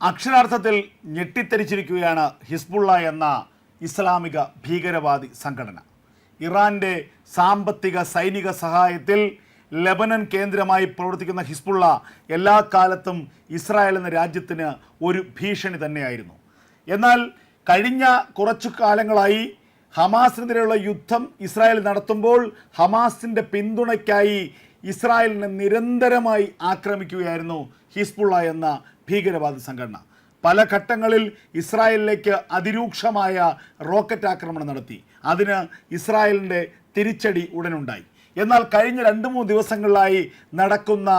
അക്ഷരാർത്ഥത്തിൽ ഞെട്ടിത്തെരിച്ചിരിക്കുകയാണ് ഹിസ്ബുള്ള എന്ന ഇസ്ലാമിക ഭീകരവാദി സംഘടന. ഇറാന്റെ സാമ്പത്തിക സൈനിക സഹായത്തിൽ ലെബനൻ കേന്ദ്രമായി പ്രവർത്തിക്കുന്ന ഹിസ്ബുള്ള എല്ലാ കാലത്തും ഇസ്രായേൽ എന്ന രാജ്യത്തിന് ഒരു ഭീഷണി തന്നെയായിരുന്നു. എന്നാൽ കഴിഞ്ഞ കുറച്ചു കാലങ്ങളായി ഹമാസിനെതിരെയുള്ള യുദ്ധം ഇസ്രായേൽ നടത്തുമ്പോൾ ഹമാസിന്റെ പിന്തുണയ്ക്കായി ഇസ്രായേലിനെ നിരന്തരമായി ആക്രമിക്കുകയായിരുന്നു ഹിസ്ബുള്ള എന്ന ഭീകരവാദ സംഘടന. പല ഘട്ടങ്ങളിൽ ഇസ്രായേലിലേക്ക് അതിരൂക്ഷമായ റോക്കറ്റ് ആക്രമണം നടത്തി. അതിന് ഇസ്രായേലിന്റെ തിരിച്ചടി ഉടനുണ്ടായി. എന്നാൽ കഴിഞ്ഞ രണ്ട് മൂന്ന് ദിവസങ്ങളിലായി നടക്കുന്ന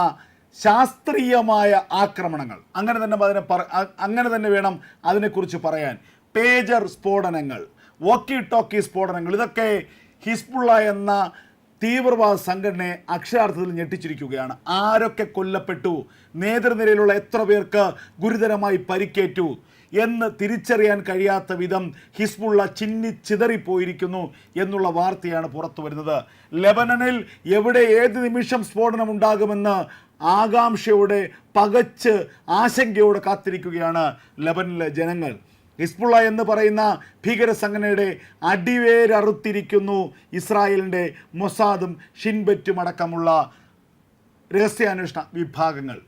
ശാസ്ത്രീയമായ ആക്രമണങ്ങൾ. അങ്ങനെ തന്നെ അതിനെ പറ അങ്ങനെ തന്നെ വേണം അതിനെക്കുറിച്ച് പറയാൻ. പേജർ സ്ഫോടനങ്ങൾ വോക്കി ടോക്കി സ്ഫോടനങ്ങൾ ഇതൊക്കെ ഹിസ്ബുള്ള എന്ന തീവ്രവാദ സംഘടനയെ അക്ഷരാർത്ഥത്തിൽ ഞെട്ടിച്ചിരിക്കുകയാണ്. ആരൊക്കെ കൊല്ലപ്പെട്ടു? നേതൃനിരയിലുള്ള എത്ര പേർക്ക് ഗുരുതരമായി പരിക്കേറ്റു? എന്ന് തിരിച്ചറിയാൻ കഴിയാത്ത വിധം ഹിസ്ബുള്ള ചിന്നി ചിതറിപ്പോയിരിക്കുന്നു എന്നുള്ള വാർത്തയാണ് പുറത്തു വരുന്നത്. ലെബനനിൽ എവിടെ ഏത് നിമിഷം സ്ഫോടനം ഉണ്ടാകുമെന്ന് ആകാംക്ഷയോടെ പകച്ച് ആശങ്കയോടെ കാത്തിരിക്കുകയാണ് ലെബനിലെ ജനങ്ങൾ. ഹിസ്ബുള്ള എന്ന് പറയുന്ന ഭീകര സംഘടനയുടെ അടിവേരറുത്തിരിക്കുന്നു ഇസ്രായേലിന്റെ മൊസാദും ഷിൻബറ്റും അടക്കമുള്ള രഹസ്യാന്വേഷണ വിഭാഗങ്ങൾ.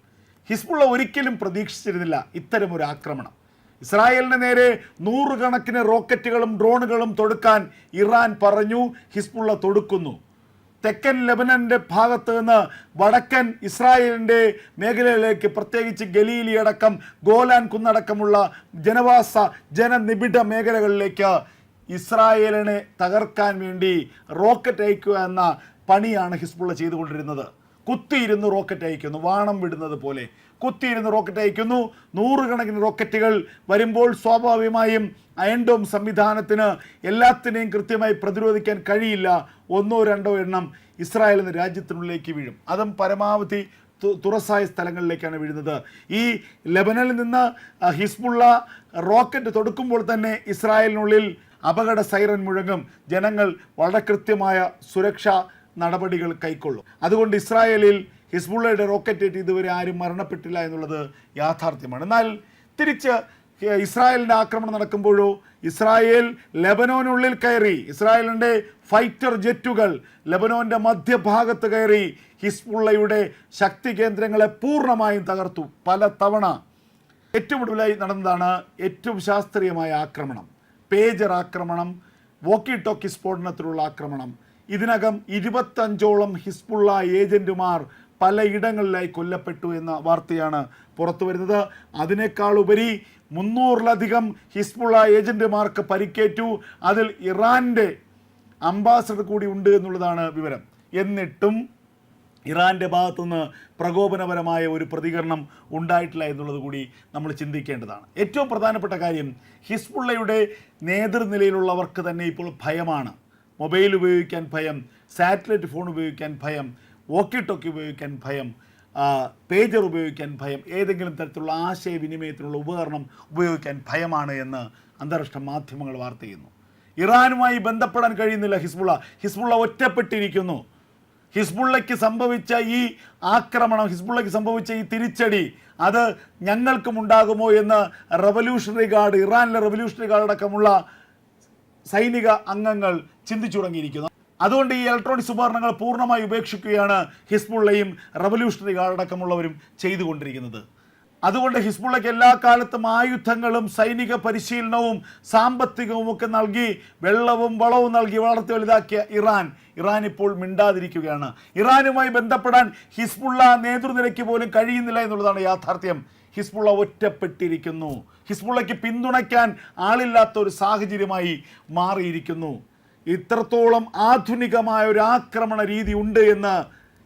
ഹിസ്ബുള്ള ഒരിക്കലും പ്രതീക്ഷിച്ചിരുന്നില്ല ഇത്തരമൊരു ആക്രമണം. ഇസ്രായേലിന് നേരെ നൂറുകണക്കിന് റോക്കറ്റുകളും ഡ്രോണുകളും തൊടുക്കാൻ ഇറാൻ പറഞ്ഞു ഹിസ്ബുള്ള തൊടുക്കുന്നു. തെക്കൻ ലെബനന്റെ ഭാഗത്ത് നിന്ന് വടക്കൻ ഇസ്രായേലിന്റെ മേഖലയിലേക്ക് പ്രത്യേകിച്ച് ഗലീലി അടക്കം ഗോലാൻ കുന്നടക്കമുള്ള ജനവാസ ജനനിബിഡ മേഖലകളിലേക്ക് ഇസ്രായേലിനെ തകർക്കാൻ വേണ്ടി റോക്കറ്റ് അയക്കുക എന്ന പണിയാണ് ഹിസ്ബുള്ള ചെയ്തുകൊണ്ടിരുന്നത്. കുത്തിയിരുന്ന് റോക്കറ്റ് അയക്കുന്നു വാണം വിടുന്നത് പോലെ. കുത്തിയിരുന്ന് റോക്കറ്റ് അയക്കുന്നു. നൂറുകണക്കിന് റോക്കറ്റുകൾ വരുമ്പോൾ സ്വാഭാവികമായും അയൻഡോം സംവിധാനത്തിന് എല്ലാത്തിനെയും കൃത്യമായി പ്രതിരോധിക്കാൻ കഴിയില്ല. ഒന്നോ രണ്ടോ എണ്ണം ഇസ്രായേൽ എന്ന രാജ്യത്തിനുള്ളിലേക്ക് വീഴും. അതും പരമാവധി തുറസായ സ്ഥലങ്ങളിലേക്കാണ് വീഴുന്നത്. ഈ ലെബനനിൽ നിന്ന് ഹിസ്ബുള്ള റോക്കറ്റ് തൊടുക്കുമ്പോൾ തന്നെ ഇസ്രായേലിനുള്ളിൽ അപകട സൈറൻ മുഴങ്ങും. ജനങ്ങൾ വളരെ കൃത്യമായ സുരക്ഷാ നടപടികൾ കൈക്കൊള്ളും. അതുകൊണ്ട് ഇസ്രായേലിൽ ഹിസ്ബുള്ളയുടെ റോക്കറ്റ് ഇതുവരെ ആരും മരണപ്പെട്ടില്ല എന്നുള്ളത് യാഥാർത്ഥ്യമാണ്. എന്നാൽ തിരിച്ച് ഇസ്രായേലിന്റെ ആക്രമണം നടക്കുമ്പോഴോ ഇസ്രായേൽ ലെബനോനുള്ളിൽ കയറി ഇസ്രായേലിന്റെ ഫൈറ്റർ ജെറ്റുകൾ ലെബനോന്റെ മധ്യഭാഗത്ത് കയറി ഹിസ്ബുള്ളയുടെ ശക്തി കേന്ദ്രങ്ങളെ പൂർണമായും തകർത്തു. പല തവണ ഏറ്റവും നടന്നതാണ് ഏറ്റവും ശാസ്ത്രീയമായ ആക്രമണം. പേജർ ആക്രമണം വോക്കി ടോക്കി സ്ഫോടനത്തിലുള്ള ആക്രമണം. ഇതിനകം ഇരുപത്തഞ്ചോളം ഹിസ്ബുള്ള ഏജന്റുമാർ പലയിടങ്ങളിലായി കൊല്ലപ്പെട്ടു എന്ന വാർത്തയാണ് പുറത്തു വരുന്നത്. അതിനേക്കാൾ ഉപരി മുന്നൂറിലധികം ഹിസ്ബുള്ള ഏജന്റുമാർക്ക് പരിക്കേറ്റു. അതിൽ ഇറാന്റെ അംബാസഡർ കൂടി ഉണ്ട് എന്നുള്ളതാണ് വിവരം. എന്നിട്ടും ഇറാന്റെ ഭാഗത്തുനിന്ന് പ്രകോപനപരമായ ഒരു പ്രതികരണം ഉണ്ടായിട്ടില്ല എന്നുള്ളത് കൂടി നമ്മൾ ചിന്തിക്കേണ്ടതാണ്. ഏറ്റവും പ്രധാനപ്പെട്ട കാര്യം ഹിസ്ബുള്ളയുടെ നേതൃനിലയിലുള്ളവർക്ക് തന്നെ ഇപ്പോൾ ഭയമാണ്. മൊബൈൽ ഉപയോഗിക്കാൻ ഭയം സാറ്റലൈറ്റ് ഫോൺ ഉപയോഗിക്കാൻ ഭയം വോക്കി ടോക്കി ഉപയോഗിക്കാൻ ഭയം പേജർ ഉപയോഗിക്കാൻ ഭയം ഏതെങ്കിലും തരത്തിലുള്ള ആശയവിനിമയത്തിനുള്ള ഉപകരണം ഉപയോഗിക്കാൻ ഭയമാണ് എന്ന് അന്താരാഷ്ട്ര മാധ്യമങ്ങൾ വാർത്ത ചെയ്യുന്നു ഇറാനുമായി ബന്ധപ്പെടാൻ കഴിയുന്നില്ല ഹിസ്ബുള്ള. ഹിസ്ബുള്ള ഒറ്റപ്പെട്ടിരിക്കുന്നു. ഹിസ്ബുള്ളയ്ക്ക് സംഭവിച്ച ഈ ആക്രമണം ഹിസ്ബുള്ളയ്ക്ക് സംഭവിച്ച ഈ തിരിച്ചടി അത് ഞങ്ങൾക്കും ഉണ്ടാകുമോ എന്ന് റവല്യൂഷണറി ഗാർഡ് ഇറാനിലെ റവല്യൂഷണറി ഗാർഡ് അടക്കമുള്ള സൈനിക അംഗങ്ങൾ ചിന്തിച്ചു തുടങ്ങിയിരിക്കുന്നു അതുകൊണ്ട് ഈ ഇലക്ട്രോണിക്സ് ഉപകരണങ്ങൾ പൂർണമായി ഉപേക്ഷിക്കുകയാണ് ഹിസ്ബുള്ളയും റവല്യൂഷണറി അടക്കമുള്ളവരും ചെയ്തുകൊണ്ടിരിക്കുന്നത്. അതുകൊണ്ട് ഹിസ്ബുള്ളയ്ക്ക് എല്ലാ കാലത്തും ആയുധങ്ങളും സൈനിക പരിശീലനവും സാമ്പത്തികവും ഒക്കെ നൽകി വെള്ളവും വളവും നൽകി വളർത്തി വലുതാക്കിയ ഇറാൻ ഇറാൻ ഇപ്പോൾ മിണ്ടാതിരിക്കുകയാണ്. ഇറാനുമായി ബന്ധപ്പെടാൻ ഹിസ്ബുള്ള നേതൃനിരയ്ക്ക് പോലും കഴിയുന്നില്ല എന്നുള്ളതാണ് യാഥാർത്ഥ്യം. ഹിസ്ബുള്ള ഒറ്റപ്പെട്ടിരിക്കുന്നു. ഹിസ്ബുള്ളയ്ക്ക് പിന്തുണയ്ക്കാൻ ആളില്ലാത്ത ഒരു സാഹചര്യമായി മാറിയിരിക്കുന്നു. ഇത്രത്തോളം ആധുനികമായ ഒരു ആക്രമണ രീതി ഉണ്ട് എന്ന്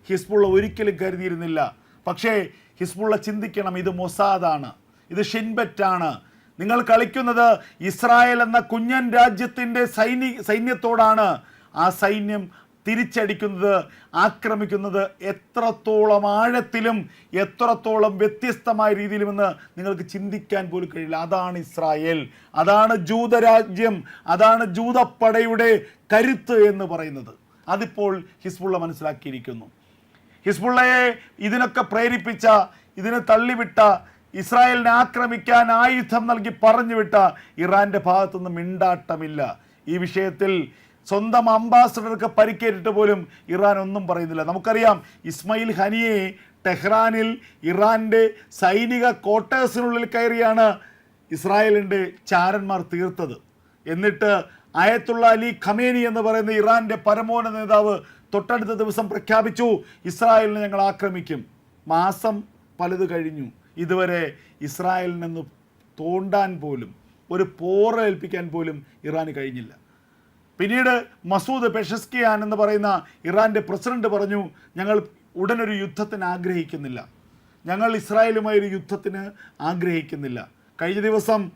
ഹിസ്ബുള്ള ഒരിക്കലും കരുതിയിരുന്നില്ല. പക്ഷേ ഹിസ്ബുള്ള ചിന്തിക്കണം ഇത് മൊസാദാണ് ഇത് ഷിൻബറ്റാണ്. നിങ്ങൾ കളിക്കുന്നത് ഇസ്രായേൽ എന്ന കുഞ്ഞൻ രാജ്യത്തിന്റെ സൈനി സൈന്യത്തോടാണ്. ആ സൈന്യം തിരിച്ചടിക്കുന്നത് ആക്രമിക്കുന്നത് എത്രത്തോളം ആഴത്തിലും എത്രത്തോളം വ്യത്യസ്തമായ രീതിയിലുമെന്ന് നിങ്ങൾക്ക് ചിന്തിക്കാൻ പോലും കഴിയില്ല. അതാണ് ഇസ്രായേൽ. അതാണ് ജൂതരാജ്യം. അതാണ് ജൂതപ്പടയുടെ കരുത്ത് എന്ന് പറയുന്നത്. അതിപ്പോൾ ഹിസ്ബുള്ള മനസ്സിലാക്കിയിരിക്കുന്നു. ഹിസ്ബുള്ളയെ ഇതിനൊക്കെ പ്രേരിപ്പിച്ച ഇതിനെ തള്ളിവിട്ട ഇസ്രായേലിനെ ആക്രമിക്കാൻ ആയുധം നൽകി പറഞ്ഞുവിട്ട ഇറാന്റെ ഭാഗത്തുനിന്ന് മിണ്ടാട്ടമില്ല. ഈ വിഷയത്തിൽ സ്വന്തം അംബാസഡർക്ക് പരിക്കേറ്റിട്ട് പോലും ഇറാൻ ഒന്നും പറയുന്നില്ല. നമുക്കറിയാം ഇസ്മയിൽ ഹനിയെ ടെഹ്റാനിൽ ഇറാന്റെ സൈനിക ക്വാർട്ടേഴ്സിനുള്ളിൽ കയറിയാണ് ഇസ്രായേലിന്റെ ചാരന്മാർ തീർത്തത്. എന്നിട്ട് അയത്തുള്ള അലി ഖമേനി എന്ന് പറയുന്ന ഇറാന്റെ പരമോന്നത നേതാവ് തൊട്ടടുത്ത ദിവസം പ്രഖ്യാപിച്ചു ഇസ്രായേലിനെ ഞങ്ങൾ ആക്രമിക്കും. മാസം പലത് കഴിഞ്ഞു. ഇതുവരെ ഇസ്രായേലിനെന്ന് തോണ്ടാൻ പോലും ഒരു പോറേൽപ്പിക്കാൻ പോലും ഇറാന് കഴിഞ്ഞില്ല. പിന്നീട് മസൂദ് പെഷസ്കിയാൻ എന്ന് പറയുന്ന ഇറാന്റെ പ്രസിഡന്റ് പറഞ്ഞു ഞങ്ങൾ ഉടനൊരു യുദ്ധത്തിന് ആഗ്രഹിക്കുന്നില്ല. ഞങ്ങൾ ഇസ്രായേലുമായി ഒരു യുദ്ധത്തിന് ആഗ്രഹിക്കുന്നില്ല. കഴിഞ്ഞ ദിവസം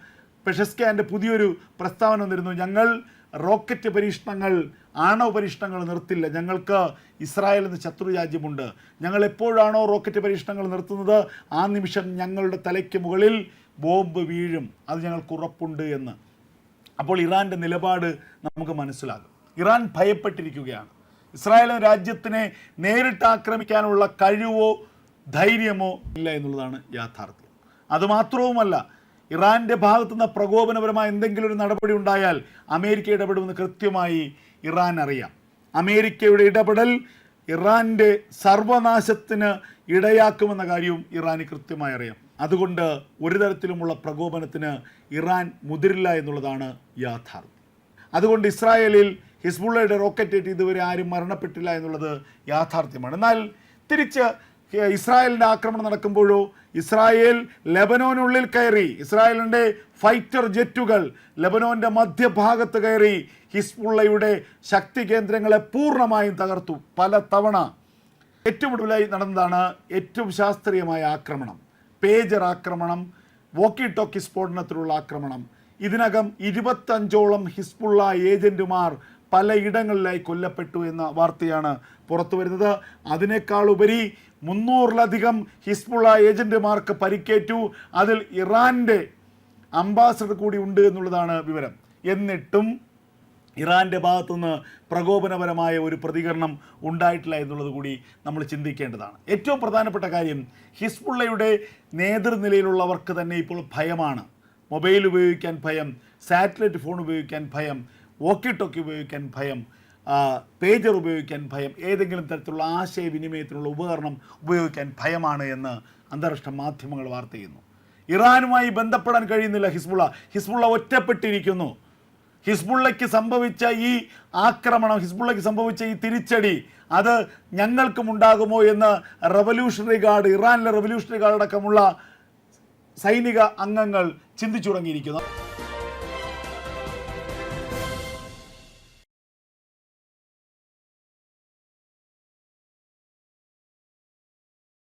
പെഷസ്കിയാന്റെ പുതിയൊരു പ്രസ്താവന വന്നിരുന്നു ഞങ്ങൾ റോക്കറ്റ് പരീക്ഷണങ്ങൾ ആണവ പരീക്ഷണങ്ങൾ നിർത്തില്ല. ഞങ്ങൾക്ക് ഇസ്രായേൽ എന്ന ശത്രു രാജ്യമുണ്ട് ഞങ്ങൾ എപ്പോഴാണോ റോക്കറ്റ് പരീക്ഷണങ്ങൾ നിർത്തുന്നത് ആ നിമിഷം ഞങ്ങളുടെ തലയ്ക്ക് മുകളിൽ ബോംബ് വീഴും. അത് ഞങ്ങൾക്ക് ഉറപ്പുണ്ട് എന്ന്. അപ്പോൾ ഇറാന്റെ നിലപാട് നമുക്ക് മനസ്സിലാകും. ഇറാൻ ഭയപ്പെട്ടിരിക്കുകയാണ്. ഇസ്രായേൽ രാജ്യത്തിനെ നേരിട്ട് ആക്രമിക്കാനുള്ള കഴിവോ ധൈര്യമോ ഇല്ല എന്നുള്ളതാണ് യാഥാർത്ഥ്യം. അതുമാത്രവുമല്ല ഇറാന്റെ ഭാഗത്തുനിന്ന് പ്രകോപനപരമായ എന്തെങ്കിലും ഒരു നടപടി ഉണ്ടായാൽ അമേരിക്ക ഇടപെടുമെന്ന് കൃത്യമായി ഇറാൻ അറിയാം. അമേരിക്കയുടെ ഇടപെടൽ ഇറാന്റെ സർവനാശത്തിന് ഇടയാക്കുമെന്ന കാര്യവും ഇറാന് കൃത്യമായി അറിയാം. അതുകൊണ്ട് ഒരു തരത്തിലുമുള്ള പ്രകോപനത്തിന് ഇറാൻ മുതിരില്ല എന്നുള്ളതാണ് യാഥാർത്ഥ്യം. അതുകൊണ്ട് ഇസ്രായേലിൽ ഹിസ്ബുള്ളയുടെ റോക്കറ്റ് ഏറ്റ് ഇതുവരെ ആരും മരണപ്പെട്ടില്ല എന്നുള്ളത് യാഥാർത്ഥ്യമാണ്. എന്നാൽ തിരിച്ച് ഇസ്രായേലിന്റെ ആക്രമണം നടക്കുമ്പോഴോ ഇസ്രായേൽ ലെബനോനുള്ളിൽ കയറി ഇസ്രായേലിന്റെ ഫൈറ്റർ ജെറ്റുകൾ ലെബനോന്റെ മധ്യഭാഗത്ത് കയറി ഹിസ്ബുള്ളയുടെ ശക്തി കേന്ദ്രങ്ങളെ പൂർണമായും തകർത്തു. പല തവണ ഏറ്റവും നടന്നതാണ് ഏറ്റവും ശാസ്ത്രീയമായ ആക്രമണം. പേജർ ആക്രമണം വോക്കി ടോക്കി സ്ഫോടനത്തിലുള്ള ആക്രമണം. ഇതിനകം ഇരുപത്തഞ്ചോളം ഹിസ്ബുള്ള ഏജന്റുമാർ പലയിടങ്ങളിലായി കൊല്ലപ്പെട്ടു എന്ന വാർത്തയാണ് പുറത്തു വരുന്നത്. അതിനേക്കാൾ ഉപരി മുന്നൂറിലധികം ഹിസ്ബുള്ള ഏജന്റുമാർക്ക് പരിക്കേറ്റു. അതിൽ ഇറാന്റെ അംബാസഡർ കൂടി ഉണ്ട് എന്നുള്ളതാണ് വിവരം. എന്നിട്ടും ഇറാന്റെ ഭാഗത്തുനിന്ന് പ്രകോപനപരമായ ഒരു പ്രതികരണം ഉണ്ടായിട്ടില്ല എന്നുള്ളത് കൂടി നമ്മൾ ചിന്തിക്കേണ്ടതാണ്. ഏറ്റവും പ്രധാനപ്പെട്ട കാര്യം ഹിസ്ബുള്ളയുടെ നേതൃനിലയിലുള്ളവർക്ക് തന്നെ ഇപ്പോൾ ഭയമാണ്. മൊബൈൽ ഉപയോഗിക്കാൻ ഭയം സാറ്റലൈറ്റ് ഫോൺ ഉപയോഗിക്കാൻ ഭയം വോക്കി ടോക്കി ഉപയോഗിക്കാൻ ഭയം പേജർ ഉപയോഗിക്കാൻ ഭയം ഏതെങ്കിലും തരത്തിലുള്ള ആശയവിനിമയത്തിനുള്ള ഉപകരണം ഉപയോഗിക്കാൻ ഭയമാണ് എന്ന് അന്താരാഷ്ട്ര മാധ്യമങ്ങൾ വാർത്ത ചെയ്യുന്നു ഇറാനുമായി ബന്ധപ്പെടാൻ കഴിയുന്നില്ല ഹിസ്ബുള്ള. ഹിസ്ബുള്ള ഒറ്റപ്പെട്ടിരിക്കുന്നു. ഹിസ്ബുള്ളയ്ക്ക് സംഭവിച്ച ഈ ആക്രമണം ഹിസ്ബുള്ളയ്ക്ക് സംഭവിച്ച ഈ തിരിച്ചടി അത് ഞങ്ങൾക്കും ഉണ്ടാകുമോ എന്ന് റവല്യൂഷണറി ഗാർഡ് ഇറാനിലെ റവല്യൂഷണറി ഗാർഡ് അടക്കമുള്ള സൈനിക അംഗങ്ങൾ ചിന്തിച്ചു തുടങ്ങിയിരിക്കുന്നു